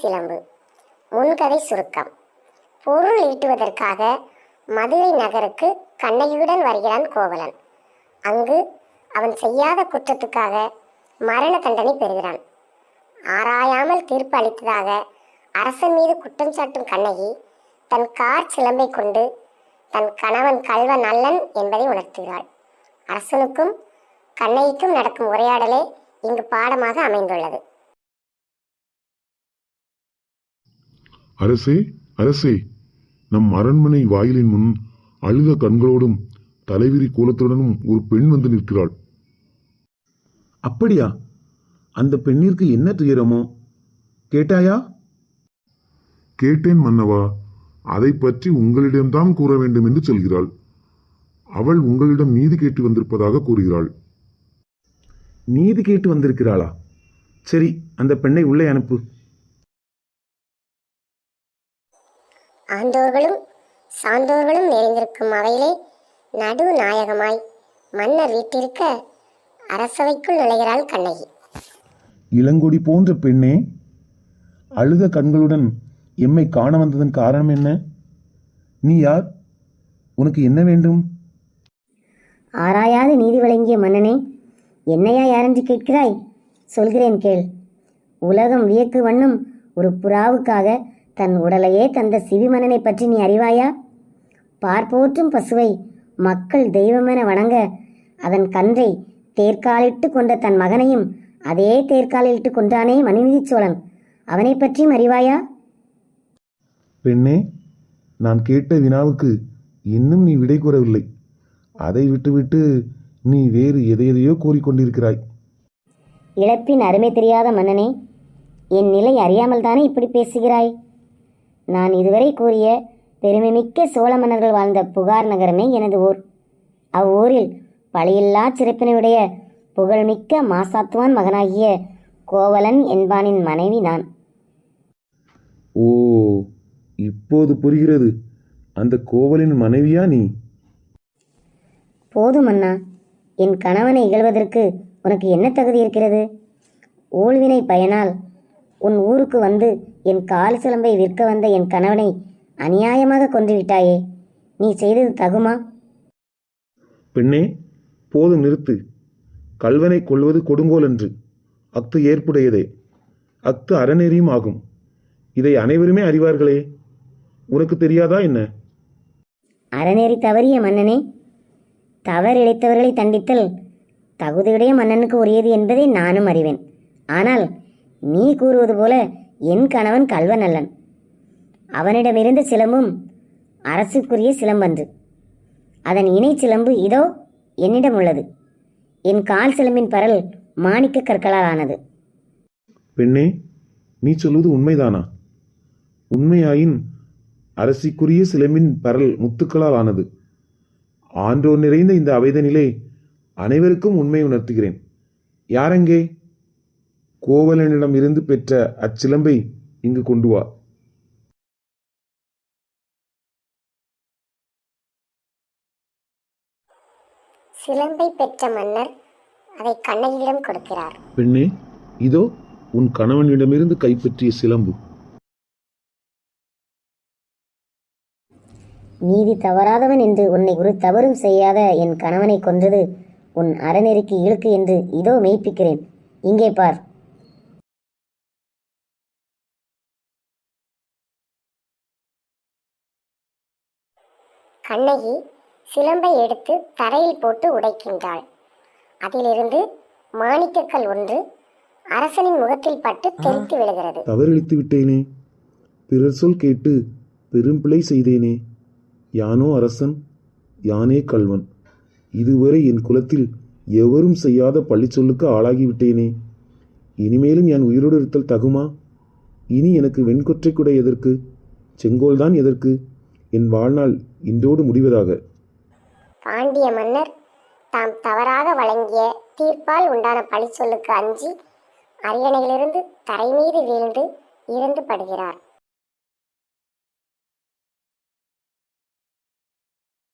சிலம்பு. முன்கதை சுருக்கம். பொருள் ஈட்டுவதற்காக மதுரை நகருக்கு கண்ணகியுடன் வருகிறான் கோவலன். அங்கு அவன் செய்யாத குற்றத்துக்காக மரண தண்டனை பெறுகிறான். ஆராயாமல் தீர்ப்பு அளித்ததாக அரசன் மீது குற்றம் சாட்டும் கண்ணகி தன் கார் சிலம்பை கொண்டு தன் கணவன் கல்வன் அல்லன் என்பதை உணர்த்துகிறாள். அரசனுக்கும் கண்ணகிக்கும் நடக்கும் உரையாடலே இங்கு பாடமாக அமைந்துள்ளது. அரசே அரசே. நம் அரண்மனை வாயிலின் முன் அழுத கண்களோடும் தலைவிரி கோலத்துடனும் ஒரு பெண் வந்து நிற்கிறாள். அப்படியா? அந்த பெண்ணிற்கு என்ன துயரமோ? கேட்டாயா? கேட்டேன் மன்னவா. அதை பற்றி உங்களிடம்தான் கூற வேண்டும் என்று சொல்கிறாள். அவள் உங்களிடம் நீதி கேட்டு வந்திருப்பதாக கூறுகிறாள். நீதி கேட்டு வந்திருக்கிறாளா? சரி அந்த பெண்ணை உள்ளே அனுப்பு. ஆண்டோர்களும் சான்றோர்களும் நிறைந்திருக்கும் அவையிலே நடு நாயகமாய் மன்னர் வீட்டிருக்க அரசவைக்குள் நுழைகிறாள் கண்ணகி. இளங்கொடி போன்ற பெண்ணே அழுத கண்களுடன் எம்மை காண வந்ததன் காரணம் என்ன? நீ யார்? உனக்கு என்ன வேண்டும்? ஆராயாது நீதி வழங்கிய மன்னனே என்னையா யாரென்று கேட்கிறாய்? சொல்கிறேன் கேள். உலகம் வியக்கு வண்ணம் ஒரு புறாவுக்காக தன் உடலையே தந்த சிவி மன்னனை பற்றி நீ அறிவாயா? பார்ப்போற்றும் பசுவை மக்கள் தெய்வமென வணங்க அதன் கன்றை தேர்காலிட்டு கொண்ட தன் மகனையும் அதே தேர்காலிட்டு கொன்றானே மணிநிதி சோழன். அவனை பற்றியும் அறிவாயா? பெண்ணே நான் கேட்ட வினாவுக்கு இன்னும் நீ விடை கூறவில்லை. அதை விட்டுவிட்டு நீ வேறு எதையெதையோ கூறிக்கொண்டிருக்கிறாய் இழப்பின் அருமை தெரியாத மன்னனே என் நிலை அறியாமல் தானே இப்படி பேசுகிறாய்? நான் இதுவரை கூறிய பெருமைமிக்க சோழ மன்னர்கள் வாழ்ந்த புகார் நகரமே எனது ஊர். அவ்வூரில் பழியில்லா சிறப்பினையுடைய புகழ்மிக்க மாசாத்துவான் மகனாகிய கோவலன் என்பானின் மனைவி நான். ஓ இப்போது புரிகிறது. அந்த கோவலின் மனைவியா நீ? போதும் அண்ணா என் கணவனை இகழ்வதற்கு உனக்கு என்ன தகுதி இருக்கிறது? ஊழ்வினை பயனால் உன் ஊருக்கு வந்து என் கால் சிலம்பை விற்க வந்த என் கணவனை அநியாயமாக கொன்று விட்டாயே. நீ செய்தது தகுமா? பெண்ணே போதும் நிறுத்து. கல்வனை கொள்வது கொடுங்கோல் என்று. அஃது ஏற்புடையதே. அஃது அறநெறியும் ஆகும். இதை அனைவருமே அறிவார்களே. உனக்கு தெரியாதா என்ன? அறநெறி தவறிய மன்னனே தவறிழைத்தவர்களை தண்டித்தல் தகுதியுடைய மன்னனுக்கு உரியது என்பதை நானும் அறிவேன். ஆனால் நீ கூறுவது போல என் கணவன் கல்வநல்லன். அல்லன் அவனிடமிருந்த சிலம்பும் அரசுக்குரிய சிலம்பன்று. அதன் இணை சிலம்பு இதோ என்னிடம் உள்ளது என் கால் சிலம்பின் பரல் மாணிக்க கற்களால் ஆனது. பெண்ணே நீ சொல்வது உண்மைதானா? உண்மையாயின் அரசிக்குரிய சிலம்பின் பரல் முத்துக்களால் ஆனது. ஆன்றோர் நிறைந்த இந்த அவைதனிலே அனைவருக்கும் உண்மை உணர்த்துகிறேன். யாரெங்கே கோவலனிடம் இருந்து பெற்ற அச்சிலம்பை இங்கு கொண்டு வா. சிலம்பை பெற்ற மன்னர் அதை கண்ணகியிடம் கொடுக்கிறார். பெண்ணே இதோ உன் கணவனிடமிருந்து கைப்பற்றிய சிலம்பு. நீதி தவறாதவன் என்று உன்னை ஒரு தவறும் செய்யாத என் கணவனை கொன்றது உன் அறநெறிக்கு இழுக்கு என்று இதோ மெய்ப்பிக்கிறேன். இங்கே பார். கண்ணகி சிலம்பை எடுத்து தரையில் போட்டு உடைக்கின்றாள். அதிலிருந்து மாணிக்கக்கல் ஒன்று அரசனின் முகத்தில் பட்டு தெரித்து விழுகிறது. தவறளித்து விட்டேனே. பிறர் சொல் கேட்டு பெரும் பிழை செய்தேனே. யானோ அரசன் யானே கல்வன் இதுவரை என் குலத்தில் எவரும் செய்யாத பள்ளிச்சொல்லுக்கு ஆளாகிவிட்டேனே இனிமேலும் என் உயிரோடு இருத்தல் தகுமா? இனி எனக்கு வெண்கொற்றை கூட எதற்கு? செங்கோல்தான் எதற்கு? என் வாழ்நாள் இன்றோடு முடிவதாக. பாண்டிய மன்னர் தாம் தவறாக வழங்கிய தீர்ப்பால் உண்டான பழி சொல்லுக்கு அஞ்சி அரியணையிலிருந்து தரை மீது வீழ்ந்து இறந்து படுகிறார்.